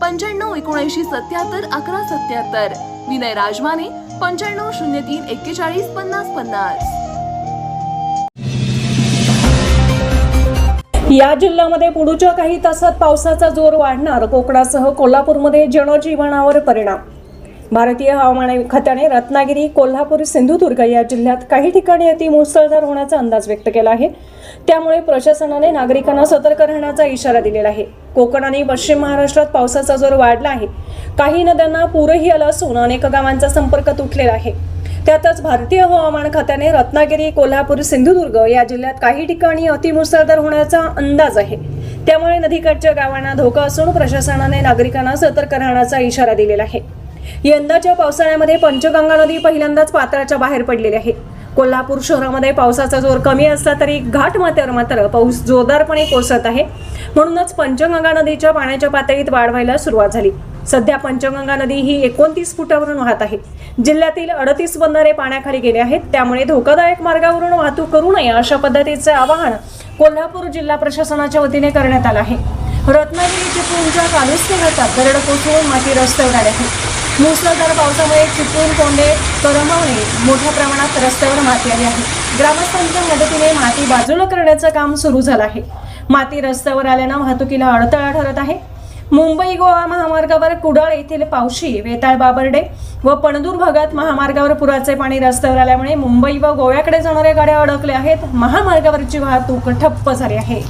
पंच्याण्णव एकोणऐंशी सत्याहत्तर अकरा सत्याहत्तर. विनय राजमाने पंच्याण्णव शून्य तीन एक्केचाळीस पन्नास पन्नास. या जिल्ह्यामध्ये पुढच्या काही तासात पावसाचा जोर वाढणार कोकणासह कोल्हापूरमध्ये जनजीवनावर परिणाम. भारतीय हवामान खात्याने रत्नागिरी कोल्हापूर सिंधुदुर्ग या जिल्ह्यात काही ठिकाणी अति मुसळधार होण्याचा अंदाज व्यक्त केला आहे. त्यामुळे प्रशासनाने नागरिकांना सतर्क राहण्याचा इशारा दिलेला आहे. कोकण आणि पश्चिम महाराष्ट्रात पावसाचा जोर वाढला आहे. काही नद्यांना पूरही आला असून अनेक गावांचा संपर्क तुटलेला आहे. त्यातच भारतीय हवामान खात्याने रत्नागिरी कोल्हापूर सिंधुदुर्ग या जिल्ह्यात काही ठिकाणी अतिमुसळधार होण्याचा अंदाज आहे. त्यामुळे नदीकाठच्या गावांना धोका असून प्रशासनाने नागरिकांना सतर्क राहण्याचा इशारा दिलेला आहे. यंदाच्या पावसाळ्यामध्ये पंचगंगा नदी पहिल्यांदाच पात्राच्या बाहेर पडलेली आहे. कोल्हापूर शहरामध्ये पावसाचा जोर कमी असला तरी घाट माथ्यावर मात्र पाऊस जोरदारपणे कोसळत आहे. म्हणूनच पंचगंगा नदीच्या पाण्याच्या पातळीत वाढ व्हायला सुरुवात झाली. सध्या पंचगंगा नदी ही एकोणतीस फुटावरून वाहत आहे. जिल्ह्यातील अडतीस बंधारे पाण्याखाली गेले आहेत. त्यामुळे धोकादायक मार्गावरून वाहतूक करू नये अशा पद्धतीचे आवाहन कोल्हापूर जिल्हा प्रशासनाच्या वतीने करण्यात आलं आहे. रत्नागिरी चिपळूणच्या कालुस्ते घाटात दरड कोसळून माती रस्त्यावर आली आहे. मुसळधार पावसामुळे चिपळूण कोंडे करमवणे मोठ्या प्रमाणात रस्त्यावर माती आली आहे. ग्रामस्थांच्या मदतीने माती बाजूला करण्याचं काम सुरू झालं आहे. माती रस्त्यावर आल्यानं वाहतुकीला अडथळा ठरत आहे. मुंबई गोवा महामार्गावर कुडाळ येथील पावशी वेताळ बाबर्डे व पणदूर भागात महामार्गावर पुराचे पाणी रस्त्यावर आल्यामुळे मुंबई व गोव्याकडे जाणाऱ्या गाड्या अडकल्या आहेत. महामार्गावरची वाहतूक ठप्प झाली आहे.